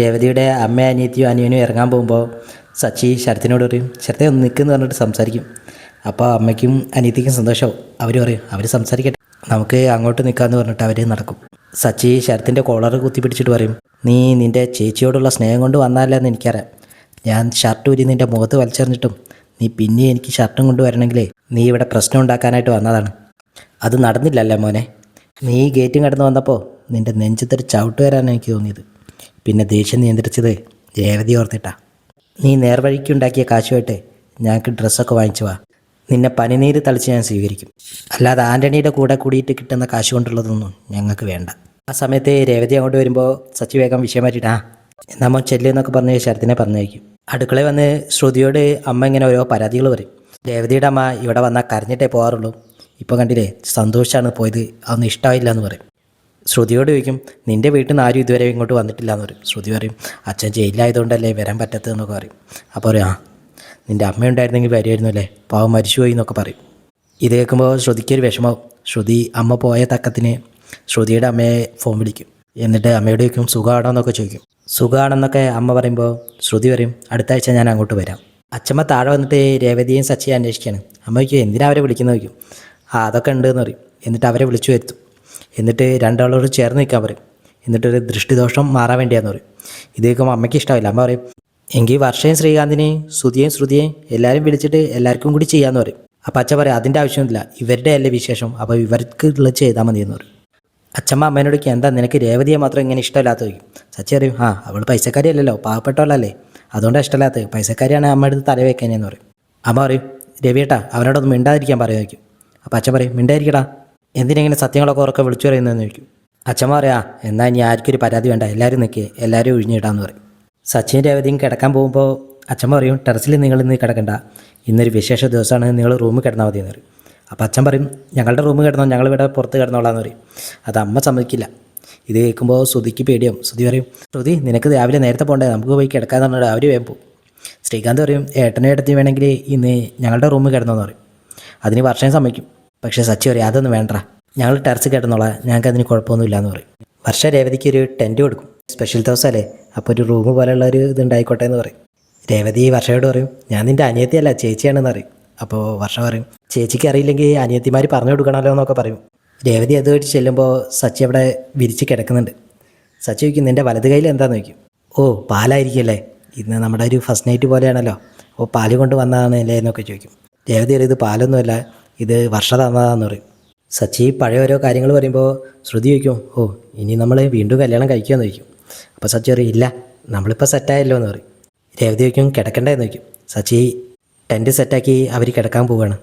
രേവതിയുടെ അമ്മ അനിയത്തിയും അനിയനും ഇറങ്ങാൻ പോകുമ്പോൾ സച്ചി ശരത്തിനോട് പറയും ശരത്തെ ഒന്ന് നിൽക്കുന്നു പറഞ്ഞിട്ട് സംസാരിക്കും. അപ്പോൾ അമ്മയ്ക്കും അനിയത്തിക്കും സന്തോഷമാവും അവർ പറയും അവർ സംസാരിക്കട്ടെ. നമുക്ക് അങ്ങോട്ട് നിൽക്കാമെന്ന് പറഞ്ഞിട്ട് അവർ നടക്കും. സച്ചി ശരത്തിന്റെ കോളർ കുത്തി പിടിച്ചിട്ട് പറയും നീ നിന്റെ ചേച്ചിയോടുള്ള സ്നേഹം കൊണ്ട് വന്നാലെന്ന് എനിക്കറിയാം. ഞാൻ ഷർട്ട് ഊരി നിന്റെ മുഖത്ത് വലിച്ചെറിഞ്ഞിട്ടും നീ പിന്നെ എനിക്ക് ഷർട്ടും കൊണ്ട് വരണമെങ്കിലേ നീ ഇവിടെ പ്രശ്നം ഉണ്ടാക്കാനായിട്ട് വന്നതാണ്. അത് നടന്നില്ലല്ലേ മോനെ? നീ ഗേറ്റും കടന്ന് വന്നപ്പോൾ നിന്റെ നെഞ്ചത്തൊരു ചവിട്ട് വരാനാണ് എനിക്ക് തോന്നിയത്. പിന്നെ ദേഷ്യം നിയന്ത്രിച്ചത് രേവതി ഓർത്തിട്ടാ. നീ നേർവഴിക്കുണ്ടാക്കിയ കാശുമായിട്ട് ഞങ്ങൾക്ക് ഡ്രസ്സൊക്കെ വാങ്ങിച്ചു വാ. നിന്നെ പനിനീര് തളിച്ച് ഞാൻ സ്വീകരിക്കും. അല്ലാതെ ആന്റണിയുടെ കൂടെ കൂടിയിട്ട് കിട്ടുന്ന കാശ് കൊണ്ടുള്ളതൊന്നും ഞങ്ങൾക്ക് വേണ്ട. ആ സമയത്ത് രേവതി അങ്ങോട്ട് വരുമ്പോൾ സച്ചി വേഗം വിഷയം മാറ്റിയിട്ട് ആ എന്നാ മോൻ ചെല്ലു എന്നൊക്കെ പറഞ്ഞ് ശരത്തിനെ പറഞ്ഞയക്കും. അടുക്കളയിൽ വന്ന് ശ്രുതിയോട് അമ്മ ഇങ്ങനെ ഓരോ പരാതികൾ പറയും. രേവതിയുടെ അമ്മ ഇവിടെ വന്നാൽ കരഞ്ഞിട്ടേ പോകാറുള്ളൂ ഇപ്പോൾ കണ്ടില്ലേ സന്തോഷമാണ് പോയത് അതൊന്നും ഇഷ്ടമായില്ല എന്ന് പറയും. ശ്രുതിയോട് ചോദിക്കും നിന്റെ വീട്ടിൽ നിന്ന് ആരും ഇതുവരെ ഇങ്ങോട്ട് വന്നിട്ടില്ല എന്ന് പറയും. ശ്രുതി പറയും അച്ഛൻ ജയിലിലായതുകൊണ്ടല്ലേ വരാൻ പറ്റത്തെന്നൊക്കെ പറയും. അപ്പോൾ പറയും ആ നിന്റെ അമ്മ ഉണ്ടായിരുന്നെങ്കിൽ വരുമായിരുന്നു അല്ലേ? പാവം മരിച്ചുപോയി എന്നൊക്കെ പറയും. ഇത് കേൾക്കുമ്പോൾ ശ്രുതിക്കൊരു വിഷമാവും ശ്രുതി അമ്മ പോയ തക്കത്തിന് ശ്രുതിയുടെ അമ്മയെ ഫോൺ വിളിക്കും. എന്നിട്ട് അമ്മയോട് ചോദിക്കും സുഖമാണോ എന്നൊക്കെ ചോദിക്കും. സുഖമാണെന്നൊക്കെ അമ്മ പറയുമ്പോൾ ശ്രുതി പറയും അടുത്ത ആഴ്ച ഞാൻ അങ്ങോട്ട് വരാം. അച്ഛമ്മ താഴെ വന്നിട്ട് രേവതിയും സച്ചിയെ അന്വേഷിക്കുകയാണ്. അമ്മ ചോദിക്കും എന്തിനാ അവരെ വിളിക്കുന്നത്? ചോദിക്കും. ആ അതൊക്കെ ഉണ്ട് എന്ന് പറയും. എന്നിട്ട് അവരെ വിളിച്ചു വരുത്തും. എന്നിട്ട് രണ്ടാളോട് ചേർന്ന് നിൽക്കാൻ പറയും. എന്നിട്ടൊരു ദൃഷ്ടിദോഷം മാറാൻ വേണ്ടിയാന്ന് പറയും. ഇത് കേൾക്കുമ്പോൾ അമ്മയ്ക്ക് ഇഷ്ടമാവില്ല അമ്മ പറയും എങ്കിൽ വർഷയും ശ്രീകാന്തിനെയും ശ്രുതിയും ശ്രുതിയും എല്ലാവരും വിളിച്ചിട്ട് എല്ലാവർക്കും കൂടി ചെയ്യാമെന്ന് പറയും. അപ്പം അച്ഛൻ പറയും അതിന്റെ ആവശ്യമൊന്നുമില്ല. ഇവരുടെ അല്ലേ വിശേഷം? അപ്പോൾ ഇവർക്ക് ഉള്ളത് ചെയ്താൽ മതി എന്ന് പറയും. അച്ഛമ്മ അമ്മേനോട് എന്താ നിനക്ക് രേവതിയെ മാത്രം ഇങ്ങനെ ഇഷ്ടമില്ലാത്ത ചോദിക്കും. സച്ചി അറിയും ആ അവൾ പൈസക്കാരി അല്ലല്ലോ പാവപ്പെട്ടവളല്ലേ. അതുകൊണ്ടാണ് ഇഷ്ടമില്ലാത്തത്. പൈസക്കാരിയാണ് അമ്മയുടെ അടുത്ത് തല വെക്കാനെന്ന് പറയും. അമ്മ പറയും രവിയേട്ടാ അവനോടൊന്ന് മിണ്ടാതിരിക്കാൻ പറയുമായിരിക്കും അപ്പോൾ അച്ഛൻ പറയും മിണ്ടായിരിക്കടാ. എന്തിനെങ്ങനെ സത്യങ്ങളൊക്കെ ഉറക്കെ വിളിച്ചു പറയുന്നതെന്ന് ചോദിക്കും. അച്ഛമ്മ പറയാ എന്നാൽ ഇനി ആർക്കും ഒരു പരാതി വേണ്ട എല്ലാവരും നിൽക്കുക എല്ലാവരും ഒഴിഞ്ഞിടാന്ന് പറയും. സച്ചിൻ രേവതിയും കിടക്കാൻ പോകുമ്പോൾ അച്ഛൻ പറയും ടെറസിൽ നിങ്ങൾ ഇന്ന് കിടക്കണ്ട ഇന്നൊരു വിശേഷ ദിവസമാണ് നിങ്ങൾ റൂമിൽ കിടന്നാൽ മതി എന്ന് പറയും. അപ്പോൾ അച്ഛൻ പറയും ഞങ്ങളുടെ റൂമിൽ കിടന്നോ ഞങ്ങൾ ഇവിടെ പുറത്ത് കിടന്നോളാന്ന് പറയും. അത് അമ്മ സമ്മതിക്കില്ല. ഇത് കേൾക്കുമ്പോൾ ശ്രുതിക്ക് പേടിയാവും. ശ്രുതി പറയും ശ്രുതി നിനക്ക് രാവിലെ നേരത്തെ പോകണ്ടേ നമുക്ക് പോയി കിടക്കാന്ന് പറഞ്ഞാൽ അവർ വേഗം പോകും ശ്രീകാന്ത് പറയും ഏട്ടനും ഏട്ടത്തി വേണമെങ്കിൽ ഇന്ന് ഞങ്ങളുടെ റൂമിൽ കിടന്നോന്ന് പറയും. അതിന് വർഷം സമ്മതിക്കും. പക്ഷേ സച്ചി പറയും അതൊന്നും വേണ്ട ഞങ്ങൾ ടെറസ് കിടന്നോളാം ഞങ്ങൾക്ക് അതിന് കുഴപ്പമൊന്നുമില്ല എന്ന് പറയും. വർഷ രേവതിക്ക് ഒരു ടെന്റ് കൊടുക്കും. സ്പെഷ്യൽ ദിവസമല്ലേ? അപ്പോൾ ഒരു റൂം പോലെയുള്ള ഒരു ഇത് ഉണ്ടായിക്കോട്ടെ എന്ന് പറയും. രേവതി വർഷയോട് പറയും ഞാൻ നിന്റെ അനിയത്തിയല്ല ചേച്ചിയാണെന്ന് പറയും. അപ്പോൾ വർഷ പറയും ചേച്ചിക്ക് അറിയില്ലെങ്കിൽ അനിയത്തിമാർ പറഞ്ഞു കൊടുക്കണമല്ലോ എന്നൊക്കെ പറയും. രേവതി അത് വെച്ച് ചെല്ലുമ്പോൾ സച്ചി അവിടെ വിരിച്ച് കിടക്കുന്നുണ്ട്. സച്ചി ചോദിക്കും നിന്റെ വലത് കയ്യിൽ എന്താന്ന്? ചോദിക്കും ഓ പാലായിരിക്കുമല്ലേ? ഇന്ന് നമ്മുടെ ഒരു ഫസ്റ്റ് നൈറ്റ് പോലെയാണല്ലോ. ഓ പാൽ കൊണ്ട് വന്നതാണ് അല്ലേ എന്നൊക്കെ ചോദിക്കും. രേവതി ഇത് പാലൊന്നുമല്ല. ഇത് വർഷ തന്നതാന്ന് പറയും. സച്ചി പഴയ ഓരോ കാര്യങ്ങൾ പറയുമ്പോൾ ശ്രുതി ചോദിക്കും ഓ ഇനി നമ്മൾ വീണ്ടും കല്യാണം കഴിക്കുമെന്ന് ചോദിക്കും. അപ്പോൾ സച്ചി പറയും ഇല്ല നമ്മളിപ്പോൾ സെറ്റായല്ലോ എന്ന് പറയും. രേവതി ചോദിക്കും കിടക്കണ്ടേന്ന് ചോദിക്കും. സച്ചി ടെന്റ് സെറ്റാക്കി അവർ കിടക്കാൻ പോവുകയാണ്